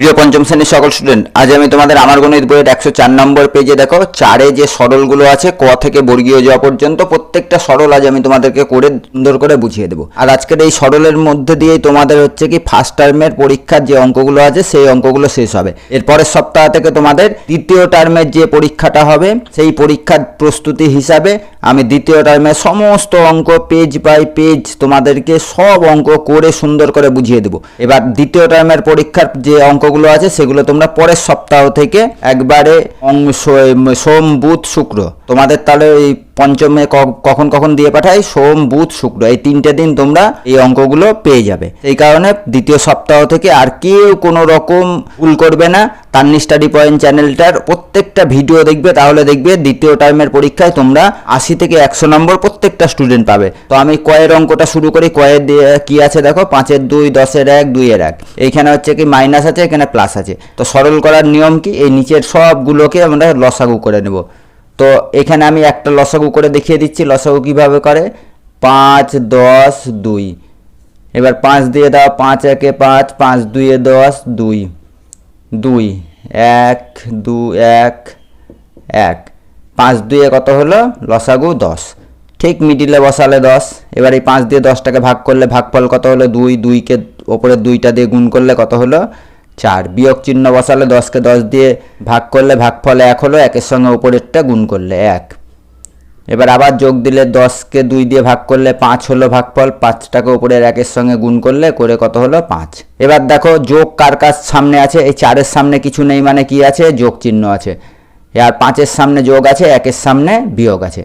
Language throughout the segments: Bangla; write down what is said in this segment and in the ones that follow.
প্রিয় পঞ্চম শ্রেণির সকল স্টুডেন্ট আজ আমি তোমাদের আমার গণিত বইয়ের একশো চার নম্বর পেজে দেখো, চারে যে সরলগুলো আছে, ক থেকে বর্গীয় যাওয়া পর্যন্ত, প্রত্যেকটা সরল আজ আমি তোমাদেরকে করে সুন্দর করে বুঝিয়ে দেবো। আর আজকের এই সরলের মধ্যে দিয়েই তোমাদের হচ্ছে কি ফার্স্ট টার্মের পরীক্ষার যে অঙ্কগুলো আছে, সেই অঙ্কগুলো শেষ হবে। এরপরের সপ্তাহ থেকে তোমাদের দ্বিতীয় টার্মের যে পরীক্ষাটা হবে, সেই পরীক্ষার প্রস্তুতি হিসাবে আমি দ্বিতীয় টার্মের সমস্ত অঙ্ক পেজ বাই পেজ তোমাদেরকে সব অঙ্ক করে সুন্দর করে বুঝিয়ে দেবো। এবার দ্বিতীয় টার্মের পরীক্ষার যে অঙ্কগুলো আছে সেগুলো তোমরা পরের সপ্তাহ থেকে একবারে সোম বুধ শুক্র। তোমাদের তাহলে এই পঞ্চমে কখন কখন দিয়ে পাঠায় সোম, বুধ, শুক্র। এই তিনটে দিন তোমরা এই অঙ্কগুলো পেয়ে যাবে। এই কারণে দ্বিতীয় সপ্তাহ থেকে আর কেউ কোনো রকম ভুল করবে না। তান্নি স্টাডি পয়েন্ট চ্যানেলটার প্রত্যেকটা ভিডিও দেখবে, তাহলে দেখবে দ্বিতীয় টার্মের পরীক্ষায় তোমরা আশি থেকে একশো নম্বর প্রত্যেকটা স্টুডেন্ট পাবে। তো আমি কয়ের অঙ্কটা শুরু করি। কয়ের কি আছে দেখো? পাঁচের দুই, দশের এক, দুইয়ের এক। এইখানে হচ্ছে কি মাইনাস আছে, এখানে প্লাস আছে। তো সরল করার নিয়ম কি? এই নিচের সবগুলোকে আমরা লসাগু করে নেব। তো এখানে আমি একটা লসাগু করে দেখিয়ে দিচ্ছি, লসাগু কীভাবে করে? পাঁচ, দশ, দুই। এবার পাঁচ দিয়ে দাও, পাঁচ একে পাঁচ পাঁচ দুইয়ে দশ, দুই। দুই, এক, দু, এক এক। পাঁচ দুইয়ে কত হলো? লসাগু দশ। ঠিক মিডিলে বসালে দশ। এবার এই পাঁচ দিয়ে দশটাকে ভাগ করলে ভাগফল কত হলো? দুই, দুইকে ওপরে দুইটা দিয়ে গুণ করলে কত হলো? চার। বিয়োগ চিহ্ন বসালে দশকে দশ দিয়ে ভাগ করলে ভাগফল এক হলো, একের সঙ্গে উপরেরটা গুণ করলে এক। এবার আবার যোগ দিলে দশকে দুই দিয়ে ভাগ করলে পাঁচ হলো ভাগফল, পাঁচটাকে উপরের একের সঙ্গে গুণ করলে করে কত হলো? পাঁচ। এবার দেখো যোগ কার কার সামনে আছে? এই চারের সামনে কিছু নেই মানে কি আছে? যোগ চিহ্ন আছে। আর পাঁচের সামনে যোগ আছে, একের সামনে বিয়োগ আছে।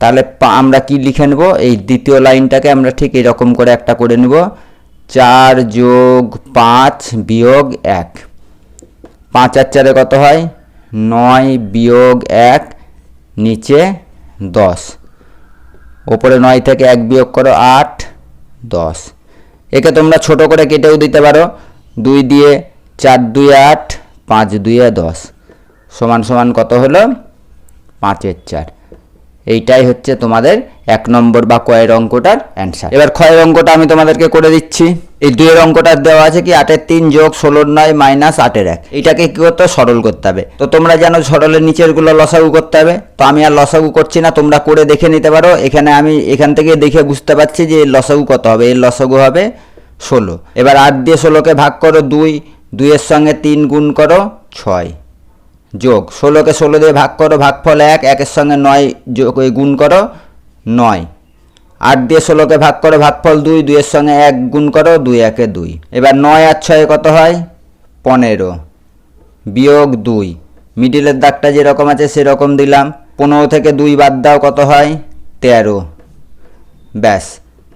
তাহলে আমরা কি লিখে নেব? এই দ্বিতীয় লাইনটাকে আমরা ঠিক এরকম করে একটা করে নেব। চার যোগ পাঁচ বিয়োগ এক। পাঁচ আর চারে কত হয়? নয় বিয়োগ এক, নিচে দশ। ওপরে নয় থেকে এক বিয়োগ করো আট, দশ। একে তোমরা ছোট করে কেটেও দিতে পারো। দুই দিয়ে চার দুই আট, পাঁচ দুইয়ে দশ। সমান সমান কত হলো? পাঁচের চার। এইটাই হচ্ছে তোমাদের এক নম্বর বা কয়ের অঙ্কটার অ্যান্সার এবার ক্ষয়ের অঙ্কটা আমি তোমাদেরকে করে দিচ্ছি। এই দুইয়ের অঙ্কটা দেওয়া আছে কি আটের তিন যোগ ষোলোর নয় মাইনাস আটের এক। এইটাকে কি করতে হবে? সরল করতে হবে। তো তোমরা জানো সরলের নিচেরগুলো লসাগু করতে হবে। তো আমি আর লসাগু করছি না, তোমরা করে দেখে নিতে পারো। এখানে আমি এখান থেকে দেখে বুঝতে পারছি যে এর লসাগু কত হবে। এর লসাগু হবে ষোলো। এবার আট দিয়ে ষোলোকে ভাগ করো দুই। দুইয়ের সঙ্গে তিন গুণ করো ছয়। যোগ। ষোলোকে ষোলো দিয়ে ভাগ করো, ভাগফল এক, একের সঙ্গে নয় যোগ গুণ করো, নয়। আট দিয়ে ষোলোকে ভাগ করো, ভাগফল দুই, দুইয়ের সঙ্গে এক গুণ করো, দুই, একে দুই। এবার নয় আর ছয়ে কত হয়? পনেরো। বিয়োগ দুই। মিডিলের দাগটা যেরকম আছে সেরকম দিলাম। পনেরো থেকে দুই বাদ দাও কত হয়? তেরো। ব্যাস।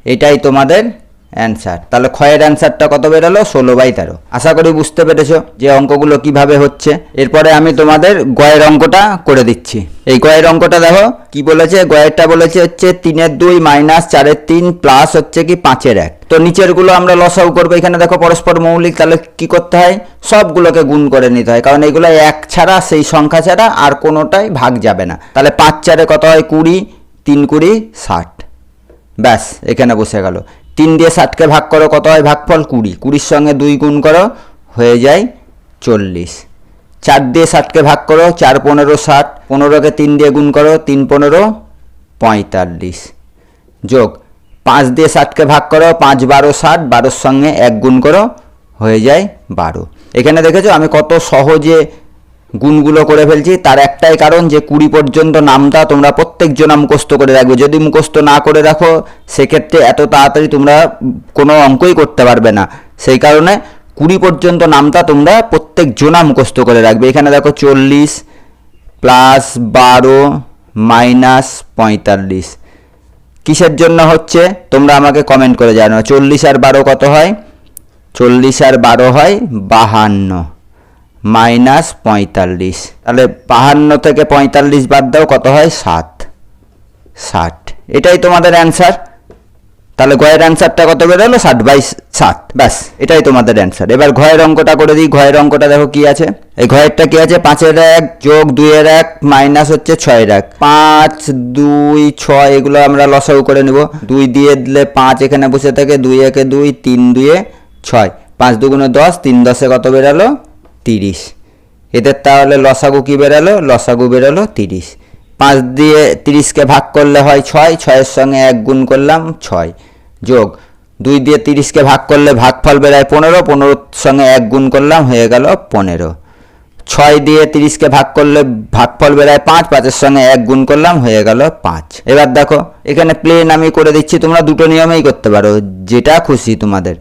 এটাই তোমাদের অ্যান্সার তাহলে ক্ষয়ের অ্যান্সারটা কত বেরোলো? ষোলো বাই তেরো। আশা করি বুঝতে পেরেছ যে অঙ্কগুলো কীভাবে হচ্ছে। এরপরে আমি তোমাদের গয়ের অঙ্কটা করে দিচ্ছি। এই গয়ের অঙ্কটা দেখো, কি বলেছে? গয়েরটা বলেছে হচ্ছে তিনের দুই মাইনাস চারের তিন প্লাস হচ্ছে কি পাঁচের এক। তো নিচেরগুলো আমরা লসাউ করব। এখানে দেখো পরস্পর মৌলিক, তাহলে কি করতে হয়? সবগুলোকে গুণ করে নিতে হয়। কারণ এগুলো এক ছাড়া, সেই সংখ্যা ছাড়া আর কোনোটাই ভাগ যাবে না। তাহলে পাঁচ চারে কত হয়? কুড়ি, তিন কুড়ি, ষাট। ব্যাস, এখানে বসে গেল। তিন দিয়ে ষাটকে ভাগ করো, কত হয়? ভাগফল কুড়ি। কুড়ির সঙ্গে দুই গুণ করো, হয়ে যায় চল্লিশ। চার দিয়ে ষাটকে ভাগ করো, চার পনেরো ষাট। পনেরোকে তিন দিয়ে গুণ করো, তিন পনেরো পঁয়তাল্লিশ। যোগ, পাঁচ দিয়ে ষাটকে ভাগ করো, পাঁচ বারো ষাট। বারোর সঙ্গে এক গুণ করো, হয়ে যায় বারো। এখানে দেখেছ আমি কত সহজে গুণগুলো করে ফেলছি। তার একটাই কারণ যে কুড়ি পর্যন্ত নামটা তোমরা প্রত্যেকজন মুখস্থ করে রাখবে। যদি মুখস্থ না করে রাখো, সেক্ষেত্রে এত তাড়াতাড়ি তোমরা কোনো অঙ্কই করতে পারবে না। সেই কারণে কুড়ি পর্যন্ত নামটা তোমরা প্রত্যেক জনা মুখস্থ করে রাখবে। এখানে দেখো চল্লিশ প্লাস বারো মাইনাস পঁয়তাল্লিশ। কিসের জন্য হচ্ছে? তোমরা আমাকে কমেন্ট করে জানো চল্লিশ আর বারো কত হয়? চল্লিশ আর বারো হয় বাহান্ন। মাইনাস পঁয়তাল্লিশ। তাহলে বাহান্ন থেকে পঁয়তাল্লিশ বাদ দাও, কত হয়? সাত। ষাট। এটাই তোমাদের অ্যান্সার তাহলে ঘয়ের অ্যান্সারটা কত বেরোলো ষাট বাই সাত। ব্যাস, এটাই তোমাদের অ্যান্সার এবার ঘয়ের অঙ্কটা করে দিই। ঘয়ের অঙ্কটা দেখো কি আছে। এই ঘয়েরটা কি আছে? পাঁচের এক যোগ দুইয়ের এক মাইনাস হচ্ছে ছয়ের এক। পাঁচ, দুই, ছয়, এগুলো আমরা লসাগু করে নিব। দুই দিয়ে দিলে পাঁচ এখানে বসে থাকে। দুই একে দুই, তিন দুয়ে ছয়। পাঁচ দুগুণে দশ, তিন দশে কত বেরালো তিরিশ। এদের তাহলে লসাগু কি বেরালো? লসাগু বেরালো তিরিশ। পাঁচ দিয়ে তিরিশকে ভাগ করলে হয় ছয়, ছয়ের সঙ্গে এক গুণ করলাম ছয়। যোগ। দুই দিয়ে তিরিশকে ভাগ করলে ভাগফল বেরায় পনেরো, পনেরোর সঙ্গে এক গুণ করলাম, হয়ে গেল পনেরো। ছয় দিয়ে তিরিশকে ভাগ করলে ভাগফল বেরায় পাঁচ, পাঁচের সঙ্গে এক গুণ করলাম, হয়ে গেল পাঁচ। এবার দেখো, এখানে প্লেন আমি করে দিচ্ছি, তোমরা দুটো নিয়মেই করতে পারো, যেটা খুশি তোমাদের।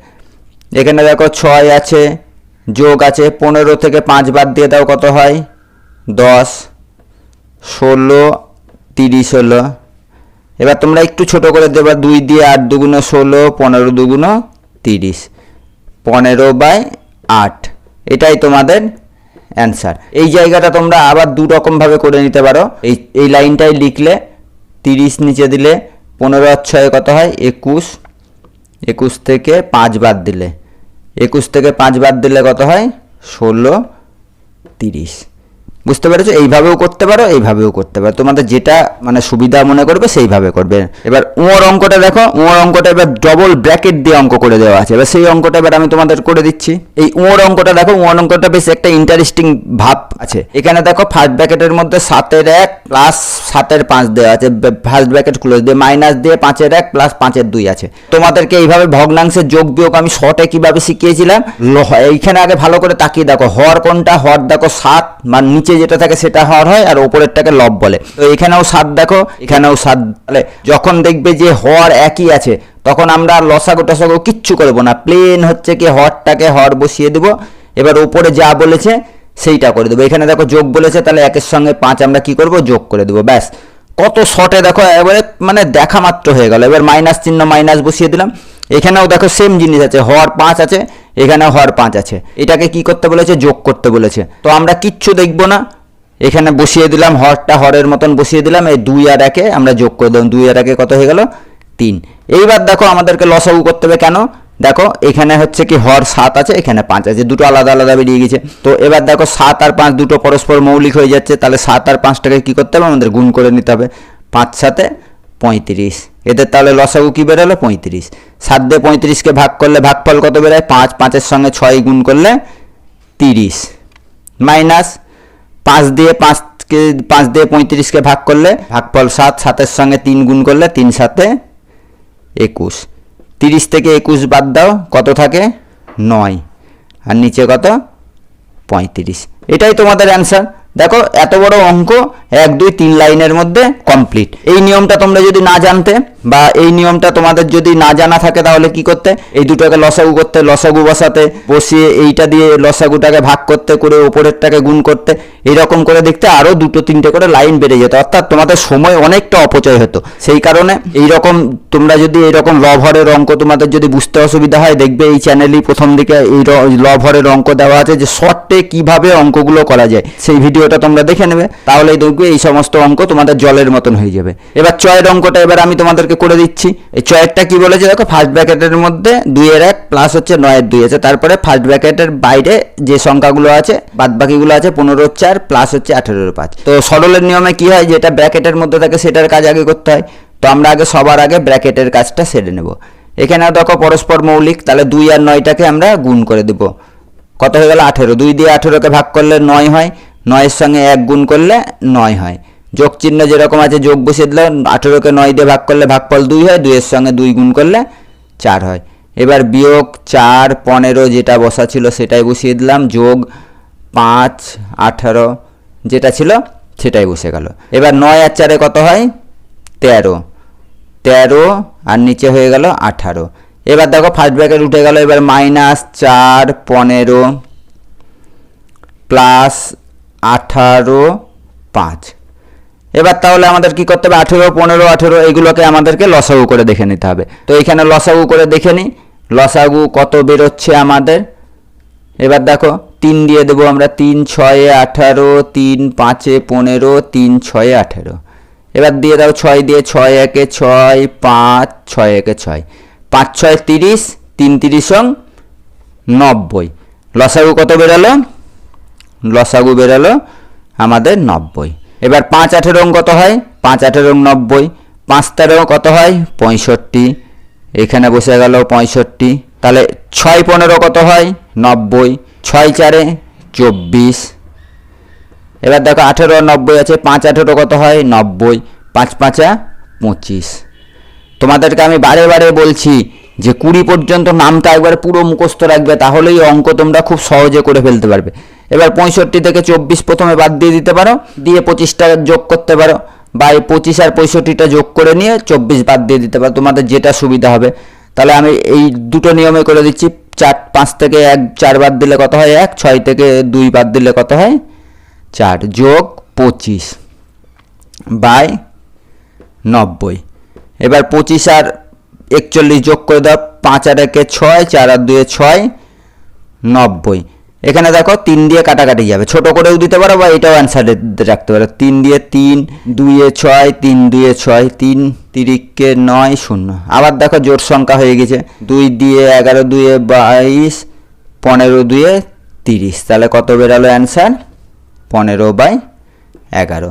এখানে দেখো ছয় আছে যোগ আছে পনেরো থেকে পাঁচ বাদ দিয়ে দাও কত হয়? দশ, ষোলো, তিরিশ হলো। এবার তোমরা একটু ছোট করে দেবা, দুই দিয়ে আট দুগুণো ষোলো, পনেরো দুগুণো তিরিশ। পনেরো বাই আট। এটাই তোমাদের অ্যান্সার। এই জায়গাটা তোমরা আবার দু রকমভাবে করে নিতে পারো। এই এই লাইনটাই লিখলে তিরিশ নিচে দিলে পনেরো আর ছয় কত হয়? একুশ। একুশ থেকে পাঁচ বাদ দিলে। একুশ থেকে পাঁচ বাদ দিলে কত হয়? ষোলো তিরিশ। বুঝতে পেরেছ? এইভাবেও করতে পারো, এইভাবেও করতে পারো। তোমাদের যেটা মানে সুবিধা মনে করবে, সেইভাবে করবে। এবার উঁয়োর অঙ্কটা দেখো, উঁয়োর অঙ্কটা এবার ডবল ব্র্যাকেট দিয়ে অঙ্ক করে দেওয়া আছে। এবার সেই অঙ্কটা এবার আমি তোমাদের করে দিচ্ছি। এই উঁয়োর অঙ্কটা দেখো, উঁয়োর অঙ্কটা বেশ একটা ইন্টারেস্টিং ভাব আছে। এখানে দেখো ফার্স্ট ব্র্যাকেটের মধ্যে সাতের এক প্লাস সাতের পাঁচ দেওয়া আছে। ফার্স্ট ব্র্যাকেট ক্লোজ দিয়ে মাইনাস দিয়ে পাঁচের এক প্লাস পাঁচের দুই আছে। তোমাদেরকে এইভাবে ভগ্নাংশের যোগ বিয়োগ আমি শর্টে কীভাবে শিখিয়েছিলাম? এইখানে আগে ভালো করে তাকিয়ে দেখো। হর কোনটা? হর দেখো সাত মানে নিচে যেটা থাকে সেটা হর হয় আর ওপরেরটাকে লব বলে। তো এখানেও সাত দেখো, এখানেও সাত তাহলে যখন দেখবে যে হর একই আছে, তখন আমরা লসাগু টসাগু কিচ্ছু করব না। প্লেন হচ্ছে কি হরটাকে হর বসিয়ে দেবো। এবার ওপরে যা বলেছে, সেইটা করে দেবো। এখানে দেখো যোগ বলেছে, তাহলে একের সঙ্গে পাঁচ আমরা কি করব? যোগ করে দেবো, ব্যাস। কত শর্টে দেখো এবারে মানে দেখা মাত্র হয়ে গেল। এবার মাইনাস চিহ্ন মাইনাস বসিয়ে দিলাম। এখানেও দেখো সেম জিনিস আছে, হর পাঁচ আছে, এখানেও হর পাঁচ আছে। এটাকে কি করতে বলেছে? যোগ করতে বলেছে। তো আমরা কিচ্ছু দেখব না। এখানে বসিয়ে দিলাম, হরটা হরের মতন বসিয়ে দিলাম, এই দুই আর একে আমরা যোগ করে দিলাম। দুই আর একে কত হয়ে গেল? তিন। এইবার দেখো আমাদেরকে লসাগু করতে হবে কেন? দেখো, এখানে হচ্ছে কি হর সাত আছে, এখানে পাঁচ আছে। দুটো আলাদা আলাদা বেরিয়ে গেছে। তো এবার দেখো সাত আর পাঁচ দুটো পরস্পর মৌলিক হয়ে যাচ্ছে। তাহলে সাত আর পাঁচটাকে কি করতে হবে? আমাদের গুণ করে নিতে হবে। পাঁচ সাথে পঁয়ত্রিশ। এদের তাহলে লসাগু কি বেরোলো? পঁয়ত্রিশ। সাত দিয়ে পঁয়ত্রিশকে ভাগ করলে ভাগফল কত বেরোয়? পাঁচ, পাঁচের সঙ্গে ছয় গুণ করলে তিরিশ। মাইনাস পাঁচ দিয়ে পাঁচকে, পাঁচ দিয়ে পঁয়ত্রিশকে ভাগ করলে ভাগফল সাত, সাতের সঙ্গে তিন গুণ করলে তিন সাতে একুশ। তিরিশ থেকে একুশ বাদ দাও, কত থাকে? নয়। আর নিচে কত? পঁয়ত্রিশ। এটাই তোমাদের অ্যান্সার। দেখো, এত বড় অঙ্ক, এক, দুই, তিন লাইনের মধ্যে কমপ্লিট। এই নিয়মটা তোমরা যদি না জানতে বা এই নিয়মটা তোমাদের যদি না জানা থাকে তাহলে কি করতে? এই দুটোকে লসাগু করতে, লসাগু বসাতে, বসিয়ে এইটা দিয়ে লসাগুটাকে ভাগ করতে, করে ওপরেরটাকে গুণ করতে এইরকম করে দেখতে আরও দুটো তিনটে করে লাইন বেড়ে যেত। অর্থাৎ তোমাদের সময় অনেকটা অপচয় হতো। সেই কারণে এই রকম তোমরা যদি এইরকম লভরের অঙ্ক তোমাদের যদি বুঝতে অসুবিধা হয়, দেখবে এই চ্যানেলই প্রথম দিকে এই র- লভরের অঙ্ক দেওয়া আছে যে শর্টে কীভাবে অঙ্কগুলো করা যায়। সেই ভিডিওটা তোমরা দেখে নেবে। তাহলেই দেখবে এই সমস্ত অঙ্ক তোমাদের জলের মতন হয়ে যাবে। এবার চয়ের অঙ্কটা এবার আমি তোমাদেরকে করে দিচ্ছি। এই চয়েরটা কি বলেছে দেখো ফার্স্ট ব্র্যাকেটের মধ্যে দুইয়ের এক প্লাস হচ্ছে নয়ের দুই আছে। তারপরে ফার্স্ট ব্র্যাকেটের বাইরে যে সংখ্যাগুলো আছে বাদ বাকিগুলো আছে পনেরো চার প্লাস হচ্ছে আঠেরোর পাঁচ। তো সরলের নিয়মে কি হয়, যেটা ব্র্যাকেটের মধ্যে থাকে সেটার কাজ আগে করতে হয়। তো আমরা আগে সবার আগে ব্র্যাকেটের কাজটা সেরে নেব। এখানে দেখো পরস্পর মৌলিক, তাহলে দুই আর নয়টাকে আমরা গুণ করে দেবো। কত হয়ে গেল আঠেরো? দুই দিয়ে আঠেরোকে ভাগ করলে নয় হয়। নয়ের সঙ্গে এক গুণ করলে নয় হয়। যোগ চিহ্ন যেরকম আছে, যোগ বসিয়ে আঠেরোকে নয় দিয়ে ভাগ করলে ভাগফল দুই হয়, দুইয়ের সঙ্গে দুই গুণ করলে চার হয়। এবার বিয়োগ চার, পনেরো যেটা বসা ছিল সেটাই বসিয়ে দিলাম, যোগ পাঁচ, আঠারো যেটা ছিল সেটাই বসে গেল। এবার নয় আর চারে কত হয়? তেরো। তেরো আর নিচে হয়ে গেল আঠারো। এবার দেখো ফার্স্ট ব্র্যাকেট উঠে গেল, এবার মাইনাস চার, পনেরো প্লাস আঠারো, পাঁচ। এবার তাহলে আমাদের কি করতে হবে? আঠেরো, পনেরো, আঠেরো, এগুলোকে আমাদেরকে লসাগু করে দেখে নিতে হবে। তো এখানে লসাগু করে দেখে নিই। লসাগু কত বেরোচ্ছে আমাদের? এবার দেখো, তিন দিয়ে দেবো আমরা তিন, ছয়ে, আঠারো, তিন, পাঁচে, পনেরো, তিন, ছয়ে, আঠেরো। এবার দিয়ে দাও ছয় দিয়ে ছয় একে ছয়, পাঁচ, ছয় একে ছয়। পাঁচ, ছয়, তিরিশ, তিন, তিরিশ সং নব্বই। লসাগু কত বেরোলো? লসাগু বেরোলো আমাদের নব্বই। এবার পাঁচ আঠেরো কত হয়? পাঁচ আঠেরো নব্বই। পাঁচ তেরো কত হয়? পঁয়ষট্টি। এখানে বসে গেল পঁয়ষট্টি। তাহলে ছয় পনেরো কত হয়? নব্বই। ছয় চারে চব্বিশ। এবার দেখো আঠেরো নব্বই আছে, পাঁচ আঠেরো কত হয়? নব্বই। পাঁচ পাঁচা পঁচিশ। তোমাদেরকে আমি বারে বারে বলছি যে কুড়ি পর্যন্ত নামটা একবার পুরো মুখস্থ রাখবে, তাহলেই অঙ্ক তোমরা খুব সহজে করে ফেলতে পারবে। এবার পঁয়ষট্টি থেকে চব্বিশ প্রথমে বাদ দিয়ে দিতে পারো, দিয়ে পঁচিশটা যোগ করতে পারো। বা এই পঁচিশ আর পঁয়ষট্টিটা যোগ করে নিয়ে চব্বিশ বাদ দিয়ে দিতে পারো, তোমাদের যেটা সুবিধা হবে। তাহলে আমি এই দুটো নিয়মে করে দিচ্ছি, চার, পাঁচ থেকে এক, চার বাদ দিলে কত হয় এক, ছয় থেকে দুই বাদ দিলে কত হয় চার, যোগ পঁচিশ। বাই নব্বই। এবার পঁচিশ আর একচল্লিশ যোগ করে দাও, পাঁচ আর একে ছয়, চার আর দুয়ে ছয়, নব্বই। এখানে দেখো তিন দিয়ে কাটাকাটি যাবে। ছোট করেও দিতে পারো বা এটাও অ্যান্সারে রাখতে পারো। তিন দিয়ে তিন, দুইয়ে ছয়, তিন দুইয়ে ছয়, তিন তিরিককে নয় শূন্য। আবার দেখো জোট সংখ্যা হয়ে গেছে। দুই দিয়ে এগারো দুয়ে বাইশ, পনেরো দুয়ে তিরিশ। তাহলে কত বেরালো অ্যান্সার পনেরো বাই এগারো।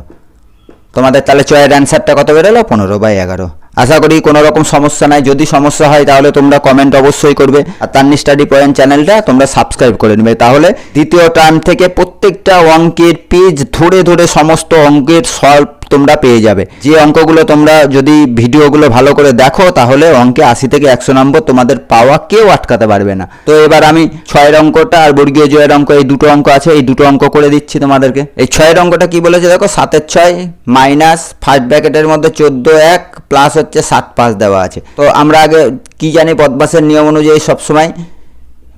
তোমাদের তাহলে চয়ের অ্যান্সারটা কত বেরোলো? পনেরো বাই এগারো। আশা করি কোনো রকম সমস্যা নাই। যদি সমস্যা হয়, তাহলে তোমরা কমেন্ট অবশ্যই করবে। আর তান্নি স্টাডি পয়েন্ট চ্যানেলটা তোমরা সাবস্ক্রাইব করে নেবে। তাহলে দ্বিতীয় টার্ম থেকে প্রত্যেকটা অঙ্কের পেজ ধরে ধরে সমস্ত অঙ্কের সলভ তোমরা পেয়ে যাবে। যে অঙ্কগুলো তোমরা যদি ভিডিওগুলো ভালো করে দেখো, তাহলে অঙ্কে আশি থেকে একশো নম্বর তোমাদের পাওয়া কেউ আটকাতে পারবে না। তো এবার আমি ছয়ের অঙ্কটা আর বর্গীয় জয়ের অঙ্ক, এই দুটো অঙ্ক আছে, এই দুটো অঙ্ক করে দিচ্ছি তোমাদেরকে। এই ছয়ের অঙ্কটা কি বলেছে দেখো? সাতের ছয় মাইনাস ফার্স্ট ব্র্যাকেটের মধ্যে চোদ্দ এক প্লাস হচ্ছে সাত পাঁচ দেওয়া আছে। তো আমরা আগে কি জানি পদ্মাসের নিয়ম অনুযায়ী সবসময়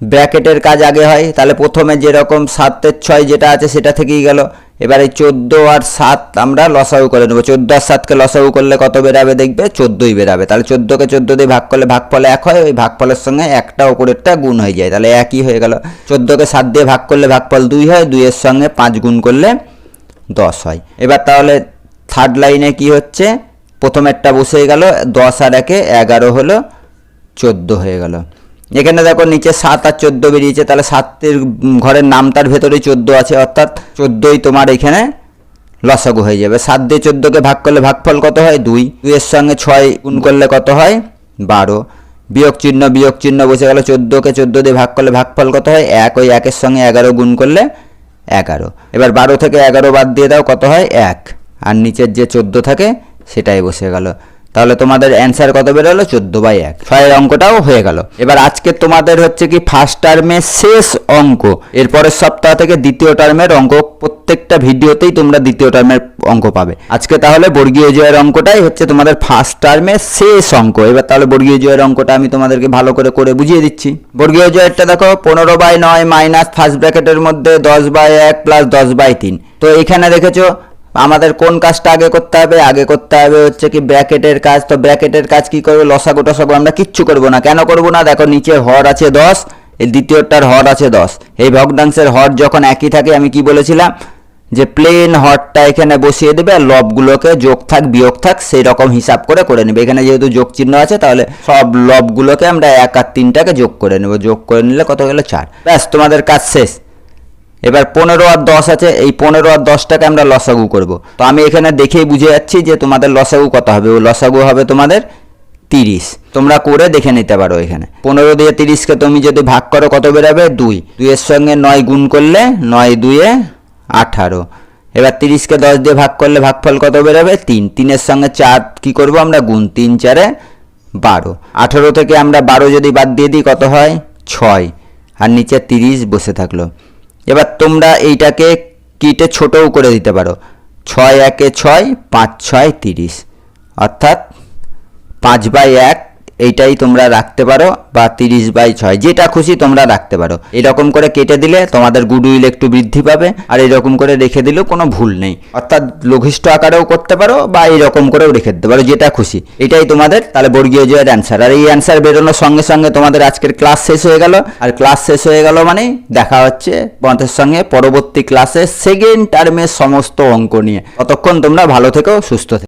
ব্র্যাকেটের কাজ আগে হয়, তাহলে প্রথমে যেরকম সাতের ছয় যেটা আছে সেটা থেকেই গেল। এবারে চোদ্দ আর সাত আমরা লসাউ করে নেব। চোদ্দ আর সাতকে লসাউ করলে কত বেরাবে দেখবে? চোদ্দোই বেরাবে। তাহলে চোদ্দোকে চোদ্দ দিয়ে ভাগ করলে ভাগফলে এক হয়, ওই ভাগফলের সঙ্গে একটা ওপরেরটা গুণ হয়ে যায়। তাহলে একই হয়ে গেল। চোদ্দোকে সাত দিয়ে ভাগ করলে ভাগফল দুই হয়, দুইয়ের সঙ্গে পাঁচ গুণ করলে দশ হয়। এবার তাহলে থার্ড লাইনে কি হচ্ছে? প্রথমেরটা বসে গেল, দশ আর একে এগারো হলো, চোদ্দ হয়ে গেল। এখানে দেখো নিচে সাত আর চোদ্দ বেরিয়েছে, তাহলে সাতের ঘরের নামটার ভেতরেই চোদ্দ আছে, অর্থাৎ চোদ্দোই তোমার এখানে লসাগু হয়ে যাবে। সাত দিয়ে চোদ্দোকে ভাগ করলে ভাগফল কত হয়? দুই। দুইয়ের সঙ্গে ছয় গুণ করলে কত হয়? বারো। বিয়োগ চিহ্ন বিয়োগ চিহ্ন বসে গেল চোদ্দোকে চোদ্দ দিয়ে ভাগ করলে ভাগফল কত হয়? এক। ওই একের সঙ্গে এগারো গুণ করলে এগারো। এবার বারো থেকে এগারো বাদ দিয়ে দাও, কত হয়? এক। আর নিচের যে চোদ্দ থাকে, সেটাই বসে গেল। তাহলে তোমাদের অ্যান্সার কত বেরোলো? চোদ্দ বাই এক। ছয়ের অঙ্কটাও হয়ে গেল। এবার আজকে তোমাদের হচ্ছে কি ফার্স্ট টার্মের শেষ অঙ্ক। এরপরের সপ্তাহ থেকে দ্বিতীয় টার্মের অঙ্ক। প্রত্যেকটা ভিডিওতেই তোমরা দ্বিতীয় টার্মের অঙ্ক পাবে। আজকে তাহলে বর্গীয় জয়ের অঙ্কটাই হচ্ছে তোমাদের ফার্স্ট টার্মের শেষ অঙ্ক। এবার তাহলে বর্গীয় জয়ের অঙ্কটা আমি তোমাদেরকে ভালো করে করে বুঝিয়ে দিচ্ছি। বর্গীয় জয়েরটা দেখো, পনেরো বাই নয় মাইনাস ফার্স্ট ব্র্যাকেটের মধ্যে দশ বাই এক প্লাস দশ বাই তিন। তো এখানে দেখেছ আমাদের কোন কাজটা আগে করতে হবে? আগে করতে হবে হচ্ছে কি ব্র্যাকেটের কাজ। তো ব্র্যাকেটের কাজ কি করবে? লসাগু টসাগু আমরা কিচ্ছু করব না। কেন করব না? দেখো নিচে হর আছে দশ, এই দ্বিতীয়টার হর আছে দশ। এই ভগ্নাংশের হর যখন একই থাকে, আমি কি বলেছিলাম? যে প্লেন হরটা এখানে বসিয়ে দেবে, আর লবগুলোকে যোগ থাক, বিয়োগ থাক সেই রকম হিসাব করে করে নেবে। এখানে যেহেতু যোগ চিহ্ন আছে, তাহলে সব লবগুলোকে আমরা এক আর তিনটাকে যোগ করে নেব। যোগ করে নিলে কত গেল? চার। ব্যাস, তোমাদের কাজ শেষ। এবার পনেরো আর দশ আছে, এই পনেরো আর দশটাকে আমরা লসাগু করব। তো আমি এখানে দেখেই বুঝে যাচ্ছি যে তোমাদের লসাগু কত হবে। ওই লসাগু হবে তোমাদের তিরিশ। তোমরা করে দেখে নিতে পারো এখানে। পনেরো দিয়ে তিরিশকে তুমি যদি ভাগ করো, কত বেরাবে? দুই। দুইয়ের সঙ্গে নয় গুণ করলে নয় দুয়ে আঠারো। এবার তিরিশকে দশ দিয়ে ভাগ করলে ভাগফল কত বেরোবে? তিন। তিনের সঙ্গে চার কি করব আমরা? গুণ তিন চারে বারো। আঠেরো থেকে আমরা বারো যদি বাদ দিয়ে দিই, কত হয়? ছয়। আর নিচে তিরিশ বসে থাকল। এবার তোমরা এইটাকে কিটে ছোটও করে দিতে পারো। ছয় একে ছয়, পাঁচ ছয় তিরিশ। অর্থাৎ পাঁচ বাই এক এইটাই তোমরা রাখতে পারো বা তিরিশ বাই ছয়, যেটা খুশি তোমরা রাখতে পারো। এরকম করে কেটে দিলে তোমাদের গুডউইল একটু বৃদ্ধি পাবে, আর এরকম করে রেখে দিলেও কোনো ভুল নেই। অর্থাৎ লঘিষ্ঠ আকারেও করতে পারো বা এরকম করেও রেখে দিতে পারো, যেটা খুশি। এটাই তোমাদের তাহলে বর্গীয় জয়ের অ্যান্সার আর এই অ্যান্সার বেরোনোর সঙ্গে সঙ্গে তোমাদের আজকের ক্লাস শেষ হয়ে গেল। আর ক্লাস শেষ হয়ে গেল মানে দেখা হচ্ছে তোমাদের সঙ্গে পরবর্তী ক্লাসে সেকেন্ড টার্মের সমস্ত অঙ্ক নিয়ে। ততক্ষণ তোমরা ভালো থেকো, সুস্থ থেকো।